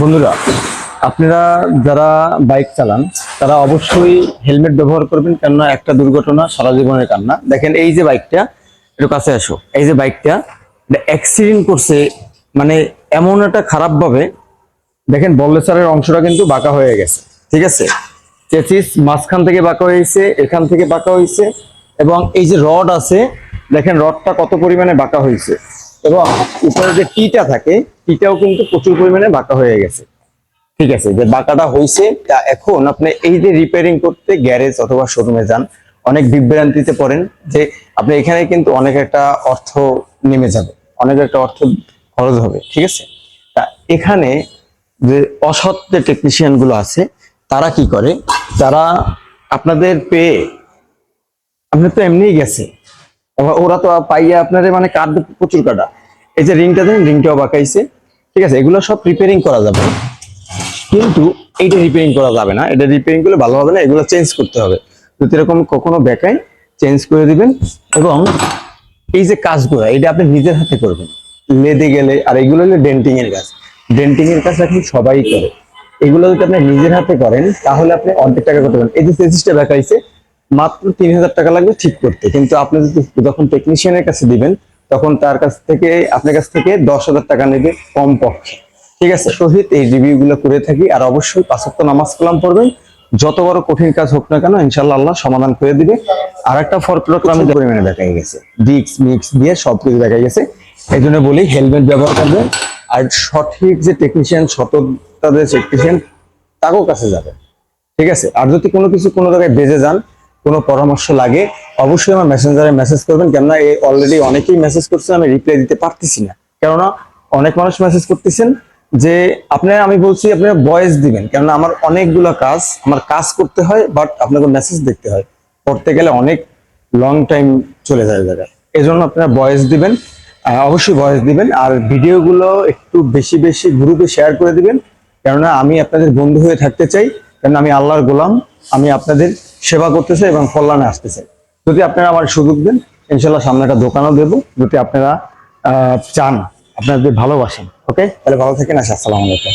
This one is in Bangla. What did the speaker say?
বন্ধুরা, আপনারা যারা বাইক চালান, তারা অবশ্যই হেলমেট ব্যবহার করবেন, কেননা একটা দুর্ঘটনা সারা জীবনের কান্না। দেখেন এই যে বাইকটা, একটু কাছে আসো। এই যে বাইকটা অ্যাক্সিডেন্ট করছে মানে এমন একটা খারাপভাবে দেখেন বল্লেসারের অংশটা কিন্তু বাঁকা হয়ে গেছে। ঠিক আছে? চেচিস মাঝখান থেকে বাঁকা হয়েছে, এখান থেকে বাঁকা হয়েছে, এবং এই যে রড আছে, দেখেন রডটা কত পরিমাণে বাঁকা হয়েছে। এবং উপরে যে টিটা থাকে, টিটাও কিন্তু প্রচুর পরিমাণে বাঁকা হয়ে গেছে। ঠিক আছে, যে বাঁকাটা হয়েছে তা এখন আপনি এই যে রিপেয়ারিং করতে গ্যারেজ অথবা শোরুমে যান, অনেক বিভ্রান্তিতে পড়েন যে আপনি এখানে কিন্তু অনেক একটা অর্থ নেমে যাবে, অনেক একটা অর্থ খরচ হবে, ঠিক আছে? তা এখানে যে অসৎ যে টেকনিশিয়ানগুলো আছে, তারা কি করে? তারা আপনাদের পেয়ে আপনি তো এমনিই গেছে ওরা তো পাইয়া আপনাদের মানে কাটবে প্রচুর কাটা। এই যে রিংটা দেন রিংটাও বাঁকাইছে। ঠিক আছে, এগুলো সব রিপেয়ারিং করা যাবে। কিন্তু এইটা রিপেয়ারিং করা যাবে না। এটা রিপেয়ারিং করলে ভালো হবে না, এগুলো চেঞ্জ করতে হবে। যদি এরকম কখনো বেকায় চেঞ্জ করে দিবেন। এবং এই যে কাজগুলো এটা আপনি নিজের হাতে করবেন। লেদে গেলে, আর এগুলো হলো ডেন্টিং এর কাজ। ডেন্টিং এর কাজ এখন সবাই করে। এগুলো যদি আপনি নিজের হাতে করেন, তাহলে আপনি অর্ধেক টাকা করতে পারেন এই যে চেঞ্জটা দেখাইছে মাত্র তিন হাজার টাকা লাগবে ঠিক করতে। কিন্তু আপনি যদি যখন টেকনিশিয়ানের কাছে দিবেন তখন তার কাছ থেকে, আপনার কাছ থেকে দশ হাজার টাকা নেবে কম পক্ষে ঠিক আছে, শহীদ, এই রিভিউ গুলো করে থাকি আর অবশ্যই পাঁচক্ত নামাজ কালাম পড়বেন। যত বড় কঠিন কাজ হোক না কেন ইনশাল্লাহ আল্লাহ সমাধান করে দিবে। আর একটা ফরপ্লট আমি পরিমাণে দেখা গেছে। ডিক্স মিক্স দিয়ে সব কিছু দেখা গেছে। এই জন্য বলি হেলমেট ব্যবহার করবেন। আর সঠিক যে টেকনিশিয়ান সততা যে টেকনিশিয়ান তাকেও কাছে যাবেন। ঠিক আছে, আর যদি কোনো কিছু কোনো জায়গায় বেজে যান, কোনো পরামর্শ লাগে অবশ্যই আমার মেসেঞ্জারে মেসেজ করবেন, কেননা এই অলরেডি অনেকেই মেসেজ করছে, আমি রিপ্লাই দিতে পারতেছি না। কেননা অনেক মানুষ মেসেজ করতেছেন যে, আপনার, আমি বলছি, আপনার ভয়েস দিবেন। কেননা আমার অনেকগুলো কাজ, আমার কাজ করতে হয় বাট আপনাকে মেসেজ দেখতে হয়। পড়তে গেলে অনেক লং টাইম চলে যায় জায়গায়। এই জন্য আপনারা ভয়েস দিবেন অবশ্যই ভয়েস দিবেন, আর ভিডিওগুলো একটু বেশি বেশি গ্রুপে শেয়ার করে দিবেন। কেননা আমি আপনাদের বন্ধু হয়ে থাকতে চাই, কেননা আমি আল্লাহর গোলাম, আমি আপনাদের সেবা করতে চাই এবং কল্যাণে আসতে চাই। যদি আপনারা আমার সুযোগ দেন, ইনশাল্লাহ সামনে একটা দোকানও দেবো, যদি আপনারা চান, আপনারা যদি ভালোবাসেন ওকে তাহলে ভালো থাকেন, আসসালামু আলাইকুম।